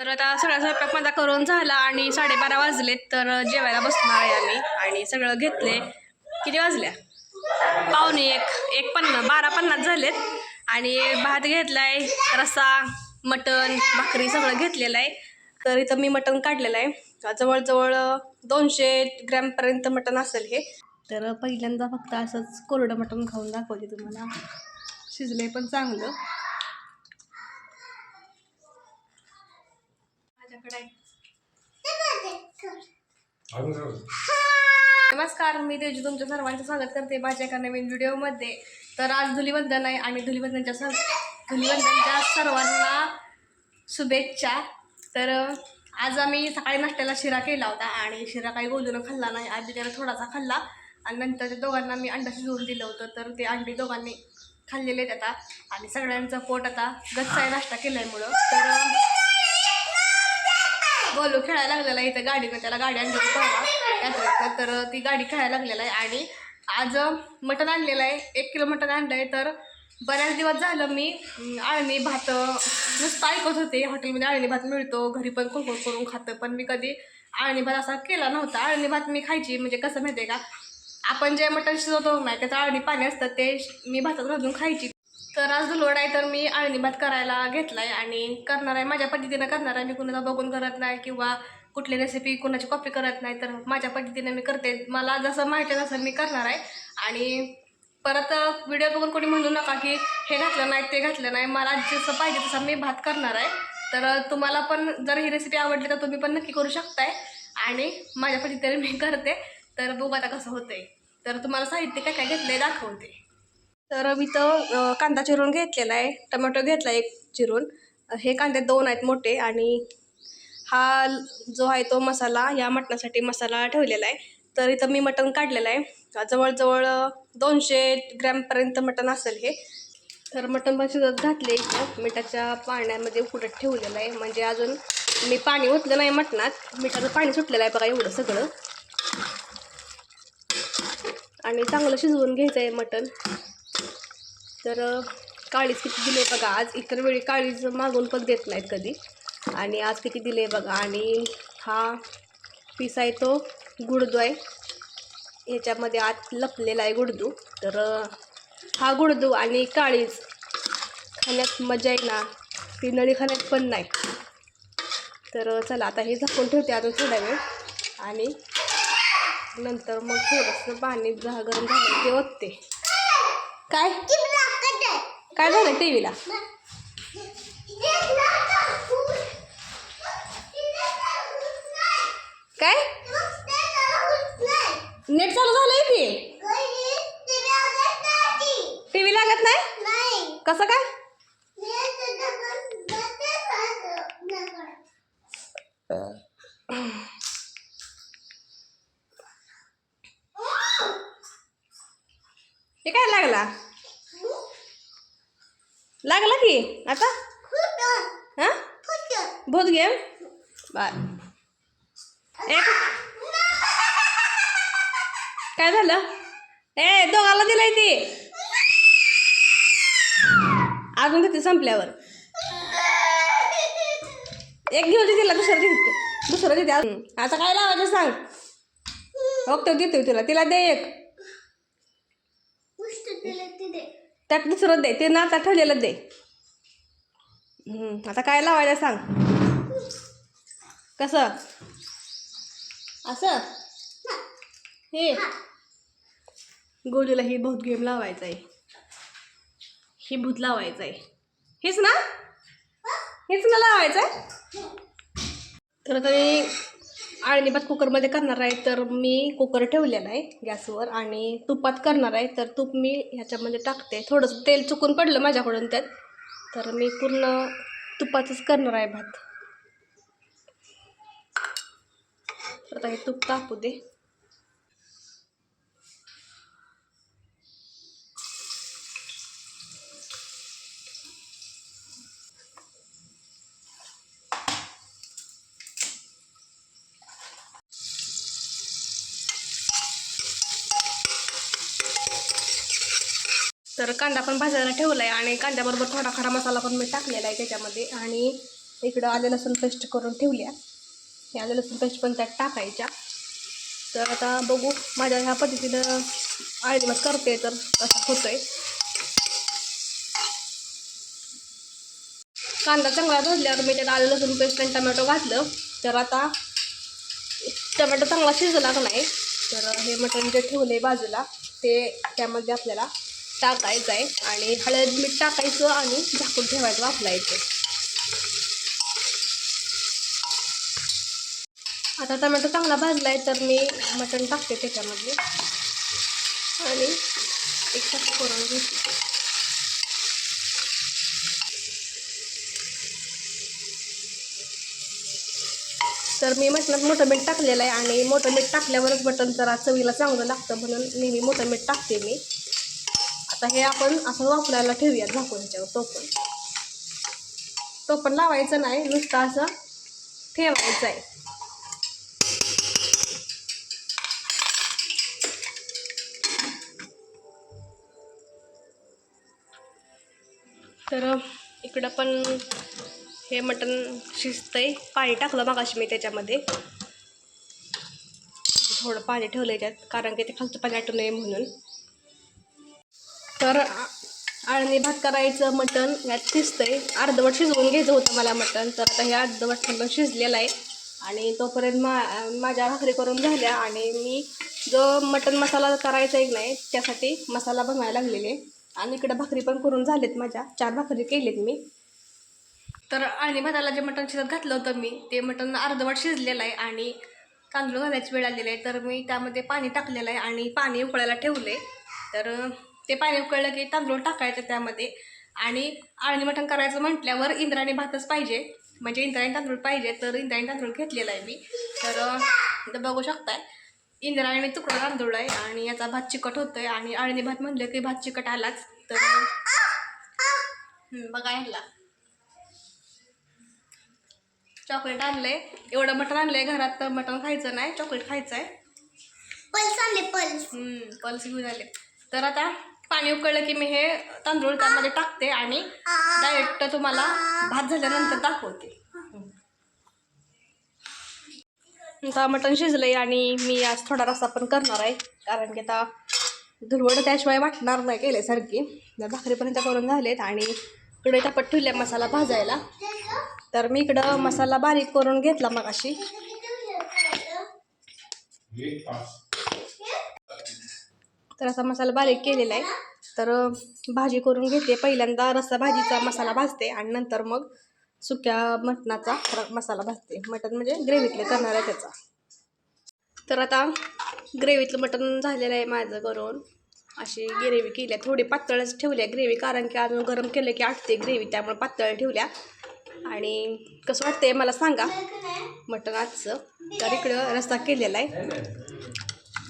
तर आता सगळा स्वयंपाक माझा करून झाला आणि साडेबारा वाजलेत तर जेवायला बसणार आहे आम्ही. आणि सगळं घेतले. किती वाजल्या? पावणे एक एक पन्नास बारा पन्नास झालेत. आणि भात घेतलाय रस्सा मटण भाकरी सगळं घेतलेलं आहे. तर इथं मी मटण काढलेलं आहे. जवळजवळ दोनशे ग्रॅमपर्यंत मटण असेल हे. तर पहिल्यांदा फक्त असंच कोरडं मटण खाऊन दाखवते तुम्हाला. शिजलंय पण चांगलं. माझ्याकडे. नमस्कार मी तेजू. तुमच्या सर्वांचं स्वागत करते माझ्या एका नवीन व्हिडिओमध्ये. तर आज धुलीवंदन आहे आणि धुलीवंदनच्या सर धुलीवंदनच्या सर्वांना शुभेच्छा. तर आज आम्ही सकाळी नाश्त्याला शिरा केला होता आणि शिरा काही गोलून खाल्ला नाही. आधी त्याला थोडासा खाल्ला आणि नंतर त्या दोघांना मी अंडा शिजवून दिलं होतं. तर ते अंडी दोघांनी खाल्लेले आहेत आता. आणि सगळ्यांचं पोट आता गच्चाय नाश्ता केल्यामुळं तर गोलू खेळायला लागलेला आहे इथं गाडीनं त्याला गाडी आणली होती तर ती गाडी खेळायला लागलेला आहे आणि आज मटण आणलेलं आहे. एक किलो मटण आणलं आहे. तर बऱ्याच दिवस झालं मी आळणी भात नुसतं ऐकत होते. हॉटेलमध्ये आळणी भात मिळतो घरी पण कोण करून खातं. पण मी कधी आळणी भात असा केला नव्हता. आळणी भात मी खायची म्हणजे कसं माहिती आहे का आपण जे मटण शिजवतो नाही त्याचं आळणी पाणी असतं ते मी भातात घालून खायची. तर आज धुलवड आहे तर मी आळणी भात करायला आहे आणि करणार आहे. माझ्या पद्धतीनं करणार आहे. मी कुणाला बघून करत नाही किंवा कुठली रेसिपी कुणाची कॉपी करत नाही तर माझ्या पद्धतीने मी करते. मला जसं माहिती आहे तसं मी करणार आहे. आणि परत व्हिडिओ बघून कोणी म्हणू नका की हे घातलं नाही ते घातलं नाही. मला जसं पाहिजे तसं मी भात करणार आहे. तर तुम्हाला पण जर ही रेसिपी आवडली तर तुम्ही पण नक्की करू शकताय. आणि माझ्या पद्धतीने मी करते. तर बघू आता कसं होतंय. तर तुम्हाला साहित्य काय काय घेतलंय दाखवते. तर मी तर कांदा चिरून घेतलेला आहे. टमॅटो घेतला एक चिरून. हे कांदे दोन आहेत मोठे आणि हा जो आहे तो मसाला या मटणासाठी मसाला ठेवलेला आहे. तर इथं मी मटण काढलेलं आहे. जवळजवळ दोनशे ग्रॅमपर्यंत मटण असेल हे. तर मटण पण शिजत घातले इथं. मिठाच्या पाण्यामध्ये उकडत ठेवलेलं आहे. म्हणजे अजून मी पाणी ओतलं नाही मटणात. मिठाचं पाणी सुटलेलं आहे बघा एवढं सगळं. आणि चांगलं शिजवून घ्यायचं आहे मटण. तर काळीज किती दिले बघा. आज इतर वेळी काळीज मागून पण देत नाहीत कधी. आणि आज किती दिले बघा. आणि हा पीस आहे तो गुडदू आहे. ह्याच्यामध्ये आत लपलेला आहे गुडदू. तर हा गुडदू आणि काळीज खाण्यात मजा येणार ती नळी खाण्यात पण नाही. तर चला आता हे झाकून ठेवते अजून थोडा वेळ. आणि नंतर मग थोडंसं पाणी गरम झालं ते ओतते. काय? काय झालं टी व्हीला काय? नेट चालू झालंय की? टी व्ही लागत नाही? कसं काय हे काय लागला लागला की आता हा? भूत गेम बर एक काय झालं? ए दोघाला दिलंय ती. अजून तिथे संपल्यावर. एक घेऊन दे तिला दुसरं देते. दुसरं देते. आता काय लावायचं सांग? बघतो देतो तिला. तिला दे एक. त्यात दुसरं दे. ते नाता ठेवलेलं दे. आता काय लावायचं सांग? कसं? असं? हे. गोलीला ही भूत गेम लावायचा आहे ही भूत लावायचं आहे हेच ना? हेच ना लावायचं आहे तर आता मी कुकरमध्ये करणार आहे तर मी कुकर ठेवलेला आहे गॅसवर आणि तुपात करणार आहे तर तूप मी ह्याच्यामध्ये टाकते. थोडंसं तेल चुकून पडलं माझ्याकडून त्यात. तर मी पूर्ण तुपाचंच करणार आहे भात. तर आता हे तूप तापू दे. तर कांदा पण भाजायला ठेवला आहे आणि कांद्याबरोबर थोडा खडा मसाला पण मी टाकलेला आहे त्याच्यामध्ये. आणि इकडं आले लसूण पेस्ट करून ठेवल्या हे आले लसूण पेस्ट पण त्यात टाकायच्या. तर आता बघू माझ्या ह्या पद्धतीनं आळणी करते तर तसं होतं आहे कांदा चांगला भाजल्यावर मी त्यात आलं लसूण पेस्ट आणि टमॅटो घातलं. तर आता टमॅटो चांगला शिजला का नाही तर हे मटण जे ठेवलं आहे बाजूला ते त्यामध्ये आपल्याला टाकायचं आहे आणि हळद मीठ टाकायचं आणि झाकून ठेवायचं वापरायचं आता टमॅटो चांगला भाजला आहे तर मी मटण टाकते त्याच्यामध्ये. आणि एक तास करून घेते. तर मी मटणात मोठं मीठ टाकलेलं आहे आणि मोठं मीठ टाकल्यावरच मटण जरा चवीला चांगलं लागतं म्हणून नेहमी मोठं मीठ टाकते मी. आता हे आपण असं वापरायला ठेवूया झाकून ह्याच्यावर टोपण टोपण लावायचं नाही नुसतं असं ठेवायचं आहे. तर इकडं पण हे मटण शिजतंय. पाणी टाकलं मागाशी मी त्याच्यामध्ये. थोडं पाणी ठेवलं त्यात कारण की ते खालचं पाणी आटू नये म्हणून. तर आ- आळणी भात करायचं मटण यात शिजतंय. अर्धवट शिजवून घ्यायचं होतं मला मटण तर आता हे अर्धवट मटण शिजलेलं आहे. आणि तोपर्यंत मा माझ्या भाकरी करून झाल्या आणि मी जो मटण मसाला करायचा एक नाही त्यासाठी मसाला बनवायला लागलेले. आणि इकडं भाकरी पण करून झालेत माझ्या. चार भाकरी केलेत मी. तर आणि भाताला जे मटण शिजत घातलं होतं मी ते मटण अर्धवट शिजलेलं आहे आणि तांदूळ घालायची वेळ आलेली आहे. तर मी त्यामध्ये पाणी टाकलेलं आहे आणि पाणी उकळायला ठेवले तर ते पाणी उकळलं की तांदूळ टाकायचं त्यामध्ये. आणि आळणी मटण करायचं म्हटल्यावर इंद्राणी भातच पाहिजे. म्हणजे इंद्रायणी तांदूळ पाहिजे तर इंद्रायणी तांदूळ घेतलेला आहे मी. तर बघू शकताय. इंद्रायणी तुकडा तांदूळ आहे आणि याचा भात चिकट होतोय. आणि आळणी भात म्हणलं की भात चिकट आलाच तर बघा ह्याला. चॉकलेट आणलंय. एवढं मटण आणलंय घरात तर मटण खायचं नाही. चॉकलेट खायचं आहे पल्स आले पल्स. हम्म, पल्स घेऊन आले. तर आता पाणी उकळलं की मी हे तांदूळ त्यामध्ये टाकते आणि डायरेक्ट तुम्हाला भात झाल्यानंतर दाखवते. आता मटण शिजलंय आणि मी आज थोडा रस्सा पण करणार आहे. कारण की आता धुरवड त्याशिवाय वाटणार नाही केल्यासारखी. भाकरीपर्यंत भाकरी पण इथं करून झालेत आणि इकडे टपट ठेवल्या मसाला भाजायला. तर मी इकडं मसाला बारीक करून घेतला मग अशी तर असा मसाला बारीक केलेला आहे. तर भाजी करून घेते. पहिल्यांदा रस्सा भाजीचा मसाला भाजते आणि नंतर मग सुक्या मटणाचा मसाला भाजते. मटण म्हणजे ग्रेव्हीतले करणार आहे त्याचा. तर आता ग्रेव्हीतलं मटण झालेलं आहे माझं करून अशी ग्रेव्ही केल्या थोडी पातळच ठेवल्या ग्रेव्ही कारण की अजून गरम केलं की आटते ग्रेव्ही त्यामुळे पातळ ठेवल्या. आणि कसं वाटतंय मला सांगा. मटणाचं आजचं. तर इकडं रस्सा केलेला आहे.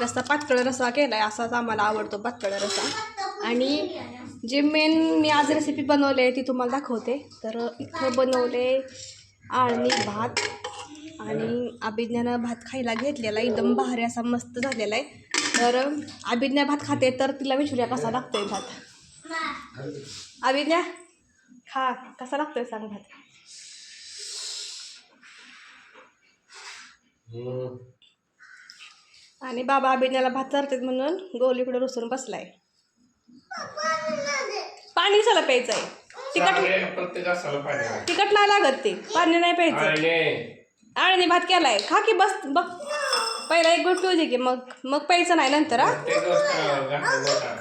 रस्सा पातळ रस्सा केला आहे असाच आम्हाला आवडतो पातळ रस्सा आणि जे मेन मी आज रेसिपी बनवली आहे ती तुम्हाला दाखवते. तर इथं बनवले आळणी भात आणि अभिज्ञानं भात खायला घेतलेला एकदम भारी असा मस्त झालेला आहे. तर अभिज्ञा भात खाते तर तिला विचारूया कसा लागतोय भात. अभिज्ञा खा. कसा लागतोय सांग भात. आणि बाबा अभिज्ञाला भात चारतात म्हणून गोल इकडे रुसून बसलाय. पाणी चला प्यायचं आहे तिखट तिखट नाही लागत ते. पाणी नाही प्यायचं. आणि भात केलाय. खा की बस बघ. पहिला एक गोट पिऊ दे की मग मग प्यायचं नाही नंतर हा? गोष्ट.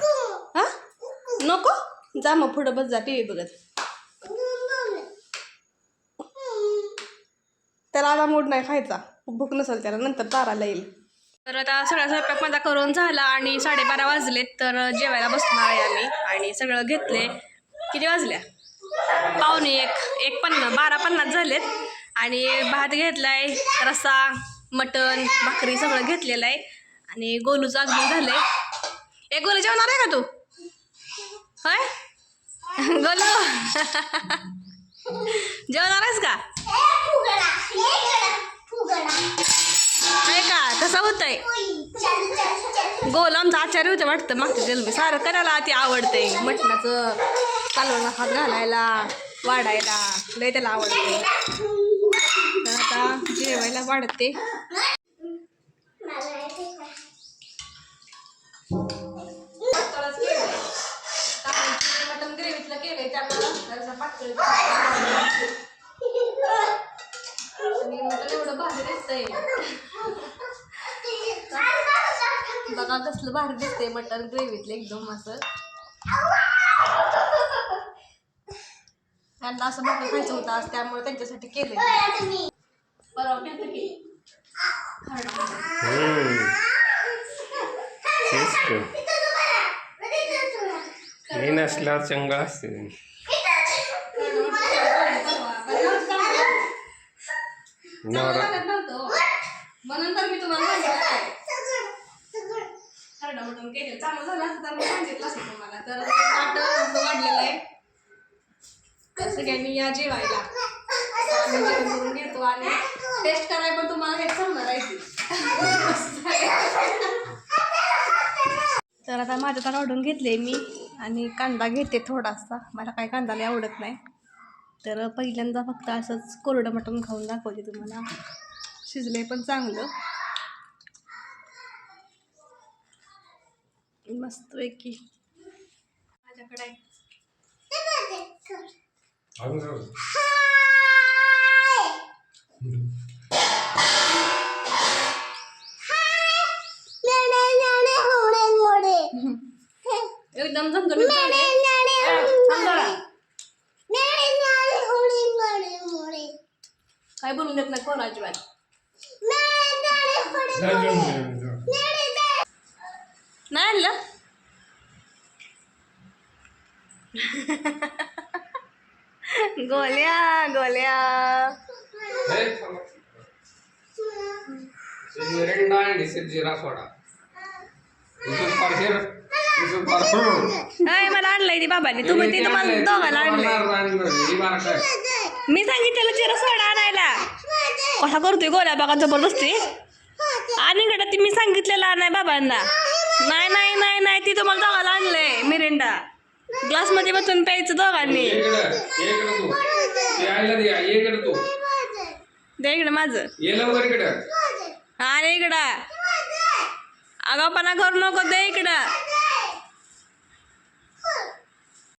हा? नको? जा मग पुढं बस जा टी व्ही बघत. त्याला आता मूड नाही खायचा. भूक नसेल त्याला नंतर ताराला येईल तर आता सगळा स्वयंपाक माझा करून झाला आणि साडेबारा वाजलेत तर जेवायला बसणार आहे आम्ही. आणि सगळं घेतले किती वाजल्या? पाहुणे एक. एक पन्नास बारा पन्नास झालेत. आणि भात घेतलाय रस्सा मटण भाकरी सगळं घेतलेलं आहे. आणि गोलूचं आगमन झालंय. एक गोलू जेवणार आहे का तू? होय? गोलू? जेवणार आहेस का? आहे का कसं होतंय. गोल आमचं आचार्य होतं वाटतं मागच्या जन्मी सारं करायला ती आवडते मटणाचं कालवणा हात घालायला वाढायला लय त्याला आवडते तर आता जेवायला वाढते. मटन ग्रेव्हीतलं केलंय त्यामुळे आणि मटन एवढं भारी दिसतंय. बघा कसलं भारी दिसतंय मटन ग्रेव्हीतलं एकदम असं. त्यांना असं मटन खायचं होतं आज त्यामुळे त्यांच्यासाठी परवा केलं की तर. मी असते नवरा म्हणून तर मी तुम्हाला सांगितलं खरडा मटण केलं चांगलं झालं असतं तर मी सांगितलं असतं तुम्हाला. तर ते ताट असं वाढलेलं आहे. तर सगळ्यांनी या जेवायला? आम्ही जेवण करून घेतो आणि टेस्ट करायला पण तुम्हाला हेच सांगणार आहे ती. तर आता माझ्या तर वाढून घेतले मी आणि कांदा घेते थोडासा. मला काय कांदा लय आवडत नाही. तर पहिल्यांदा फक्त असंच कोरडं मटण खाऊन दाखवते तुम्हाला. शिजले पण चांगलं. मस्तपैकी माझ्याकडे बोलून अजिबात? नाही आणलं? गोल्या गोल्या. नाही मला आणलंय ती बाबांनी. तुम्ही ती तुम्हाला दोघाला आणलंय. मी सांगितलेलं जिरा सोडा कसा करतोय गोल्या बघा जबरदस्ती? आणि इकडे ती मी सांगितलेलं आणाय बाबांना. नाही नाही नाही नाही ती तुम्हाला दोघाला आणलंय मिरिंडा. ग्लासमध्ये बसून प्यायचं दोघांनी. दे इकडे तू. दे इकडे माझं. ये लवकर इकडे. आणि इकडं. आगावपणा करू नको दे इकडं.